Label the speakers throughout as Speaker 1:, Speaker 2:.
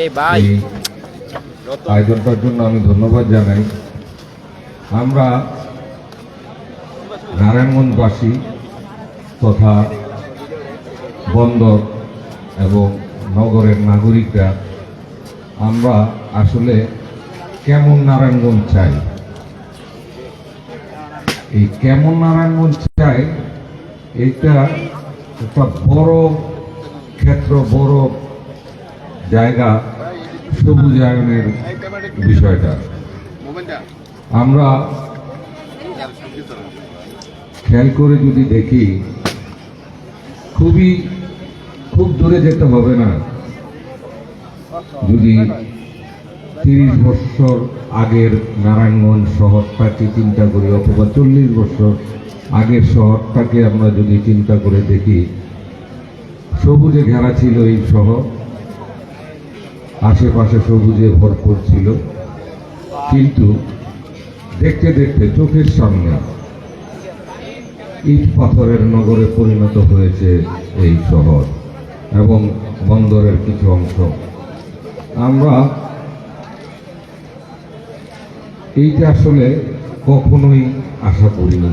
Speaker 1: এই ভাই
Speaker 2: আয়োজনটার জন্য আমি ধন্যবাদ জানাই। আমরা নারায়ণগঞ্জবাসী তথা বন্দর এবং নগরের নাগরিকরা আমরা আসলে কেমন নারায়ণগঞ্জ চাই? এই কেমন নারায়ণগঞ্জ চাই এটা একটা বড় ক্ষেত্র বড় জায়গা সবুজায়নের বিষয়টা। আমরা খেয়াল করে যদি দেখি, খুবই, খুব দূরে যেতে হবে না। যদি তিরিশ বছর আগের নারায়ণগঞ্জ শহরটাকে চিন্তা করি, অথবা চল্লিশ বছর আগের শহরটাকে আমরা যদি চিন্তা করে দেখি, সবুজে ঘেরা ছিল এই শহর। আশেপাশে সবুজে ভরপুর ছিল। কিন্তু দেখতে দেখতে চোখের সামনে ইট পাথরের নগরে পরিণত হয়েছে এই শহর এবং বন্দরের কিছু অংশ। আমরা এইটা আসলে কখনোই আশা করিনি।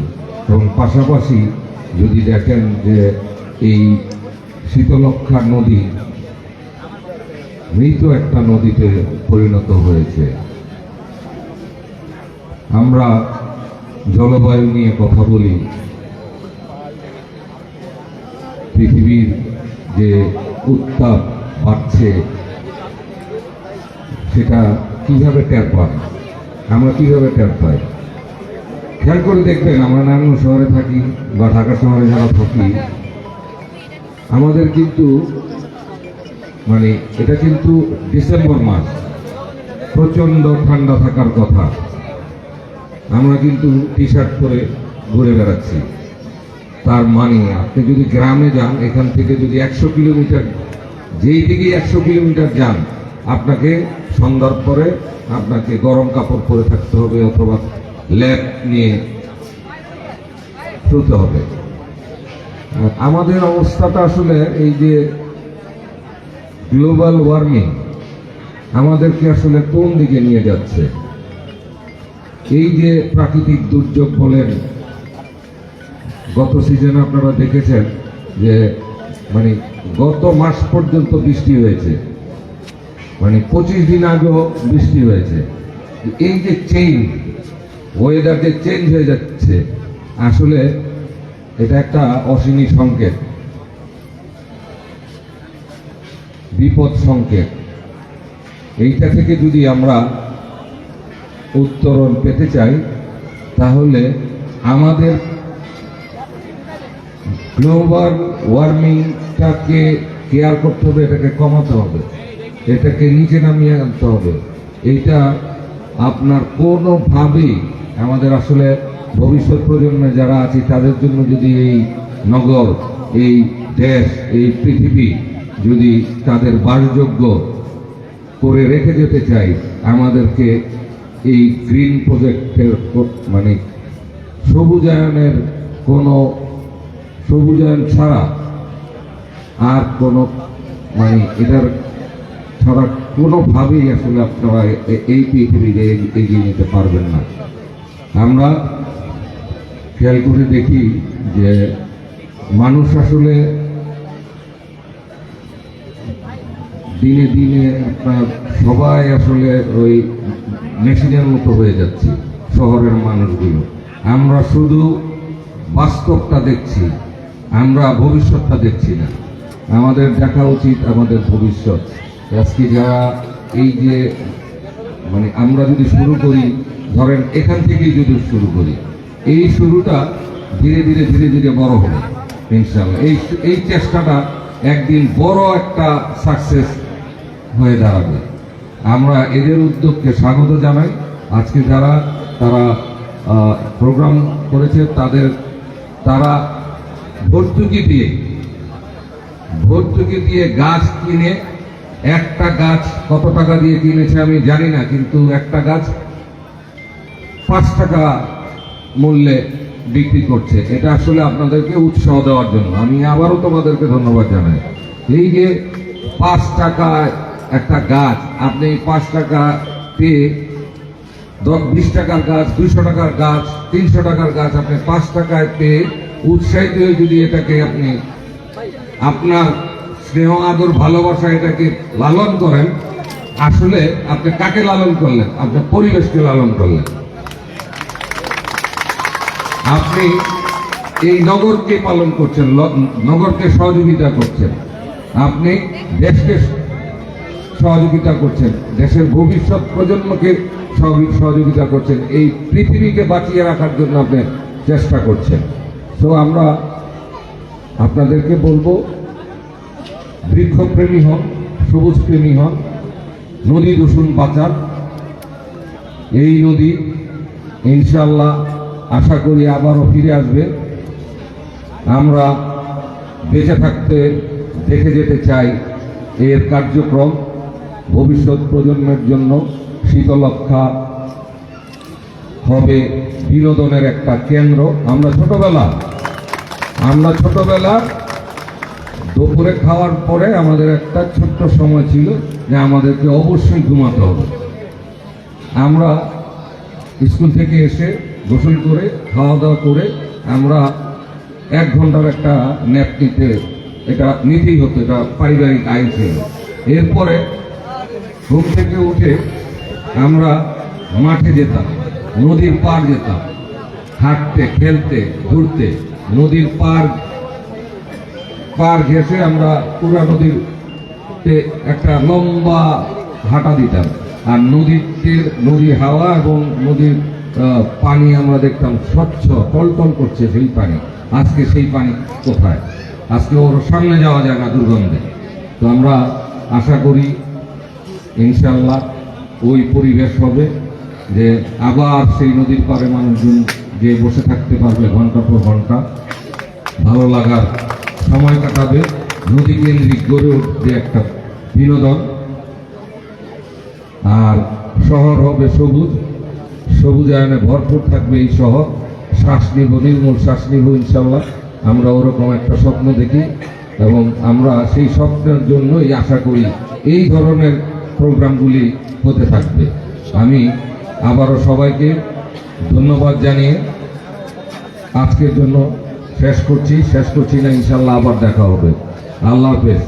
Speaker 2: এবং পাশাপাশি যদি দেখেন যে এই শীতলক্ষা নদী মৃত একটা নদীতে পরিণত হয়েছে। আমরা জলবায়ু নিয়ে কথা বলি। পৃথিবীর যে উত্তাপ বাড়ছে, সেটা কীভাবে ট্যাপ পান? আমরা কীভাবে টের পাই? খেয়াল করে দেখবেন, আমরা নারায়ণ শহরে থাকি বা ঢাকা শহরে যারা থাকি, আমাদের কিন্তু মানে এটা কিন্তু ডিসেম্বর মাস। প্রচণ্ড ঠান্ডা থাকার কথা। আমরা কিন্তু টি শার্ট পরে ঘুরে বেড়াচ্ছি। তার মানে আপনি যদি গ্রামে যান, এখান থেকে যদি একশো কিলোমিটার, যেই দিকেই একশো কিলোমিটার যান, আপনাকে সন্ধ্যার পরে আপনাকে গরম কাপড় পরে থাকতে হবে অথবা ল্যাপ নিয়ে শুতে হবে। আমাদের অবস্থাটা আসলে এই যে গ্লোবাল ওয়ার্মিং আমাদেরকে আসলে কোন দিকে নিয়ে যাচ্ছে? এই যে প্রাকৃতিক দুর্যোগ বলেন, গত সিজনে আপনারা দেখেছেন যে মানে গত মাস পর্যন্ত বৃষ্টি হয়েছে। মানে পঁচিশ দিন আগেও বৃষ্টি হয়েছে। এই যে চেঞ্জ ওয়েদার যে চেঞ্জ হয়ে যাচ্ছে, আসলে এটা একটা অসীমী সংকেত। বিপদ সংকেত। এইটা থেকে যদি আমরা উত্তরণ পেতে চাই, তাহলে আমাদের গ্লোবাল ওয়ার্মিংটাকে কেয়ার করতে হবে, এটাকে কমাতে হবে, এটাকে নিচে নামিয়ে আনতে হবে। এইটা আপনার কোনোভাবেই আমাদের আসলে ভবিষ্যৎ প্রজন্মে যারা আছে, তাদের জন্য যদি এই নগর, এই দেশ, এই পৃথিবী যদি তাদের বাসযোগ্য করে রেখে যেতে চাই, আমাদেরকে এই গ্রিন প্রজেক্টের মানে সবুজায়নের কোনো, সবুজায়ন ছাড়া আর কোনো মানে এটার ছাড়া কোনোভাবেই আসলে আপনারা এই পৃথিবীতে এগিয়ে নিতে পারবেন না। আমরা খেয়াল করে দেখি যে মানুষ আসলে দিনে দিনে আপনার সবাই আসলে ওই মেশিনের মতো হয়ে যাচ্ছে, শহরের মানুষগুলো। আমরা শুধু বাস্তবটা দেখছি, আমরা ভবিষ্যৎটা দেখছি না। আমাদের দেখা উচিত আমাদের ভবিষ্যৎ। আজকে যারা এই যে মানে আমরা যদি শুরু করি, ধরেন এখান থেকেই যদি শুরু করি, এই শুরুটা ধীরে ধীরে ধীরে ধীরে বড় হবে ইনশাল্লাহ এই এই চেষ্টাটা একদিন বড় একটা সাকসেস হয়ে দাঁড়াবে। আমরা এদের উদ্যোগকে স্বাগত জানাই। আজকে যারা, তারা প্রোগ্রাম করেছে, তাদের, তারা ভর্তুকি দিয়ে ভর্তুকি দিয়ে গাছ কিনে, একটা গাছ কত টাকা দিয়ে কিনেছে আমি জানি না, কিন্তু একটা গাছ পাঁচ টাকা মূল্যে বিক্রি করছে। এটা আসলে আপনাদেরকে উৎসাহ দেওয়ার জন্য। আমি আবারও তোমাদেরকে ধন্যবাদ জানাই। এই যে পাঁচ টাকায় একটা গাছ, আপনি পাঁচ টাকা পেয়ে দশ, বিশ টাকার গাছ, দুইশো টাকার গাছ, তিনশো টাকার গাছ, আপনি পাঁচ টাকায় পেয়ে উৎসাহিত হয়ে যদি এটাকে আপনি আপনার স্নেহ, আদর, ভালোবাসা এটাকে লালন করেন, আসলে আপনি কাকে লালন করলেন? আপনার পরিবেশকে লালন করলেন। আপনি এই নগরকে পালন করছেন নগরকে সহযোগিতা করছেন। আপনি দেশকে সহযোগিতা করছেন। দেশের ভবিষ্যৎ প্রজন্মকে সহ- সহযোগিতা করছেন। এই পৃথিবীকে বাঁচিয়ে রাখার জন্য আপনি চেষ্টা করছেন। তো আমরা আপনাদেরকে বলব বৃক্ষপ্রেমী হন সবুজ প্রেমী হন, নদী দূষণ বাঁচান এই নদী ইনশাল্লাহ আশা করি আবারও ফিরে আসবে। আমরা বেঁচে থাকতে দেখে যেতে চাই এর কার্যক্রম। ভবিষ্যৎ প্রজন্মের জন্য শীতলক্ষা হবে বিনোদনের একটা কেন্দ্র। আমরা ছোটবেলা আমরা ছোটবেলা দুপুরে খাওয়ার পরে আমাদের একটা ছোট্ট সময় ছিল যে আমাদেরকে অবশ্যই ঘুমাতে হবে। আমরা স্কুল থেকে এসে গোসল করে খাওয়া দাওয়া করে আমরা এক ঘণ্টার একটা ন্যাপ নিতে, এটা নিতেই হতো, এটা পারিবারিক আইন ছিল। এরপরে ঘুম থেকে উঠে আমরা মাঠে যেতাম, নদীর পার যেতাম, হাঁটতে, খেলতে, ঘুরতে, নদীর পার পার ঘেসে আমরা পুরা নদীর একটা লম্বা হাঁটা দিতাম। আর নদীতে নদী হাওয়া এবং নদীর পানি আমরা দেখতাম স্বচ্ছ, টলটল করছে সেই পানি। আজকে সেই পানি কোথায়? আজকে ওর সামনে যাওয়া যায় না দুর্গন্ধে। তো আমরা আশা করি ইনশাল্লাহ ওই পরিবেশ হবে যে আবার সেই নদীর পাড়ে মানুষজন যে বসে থাকতে পারবে ঘণ্টা পর ঘণ্টা, ভালো লাগার সময় কাটাবে। নদী কেন্দ্রিক গড়ে উঠবে একটা বিনোদন। আর শহর হবে সবুজ। সবুজায়নে ভরপুর থাকবে এই শহর। শ্বাস নিব, নির্মূল শ্বাস নিব ইনশাল্লাহ আমরা ওরকম একটা স্বপ্ন দেখি এবং আমরা সেই স্বপ্নের জন্যই আশা করি এই ধরনের প্রোগ্রামগুলি হতে থাকবে। আমি আবারও সবাইকে ধন্যবাদ জানিয়ে আজকের জন্য শেষ করছি। শেষ করছি না, ইনশাল্লাহ আবার দেখা হবে। আল্লাহ হাফেজ।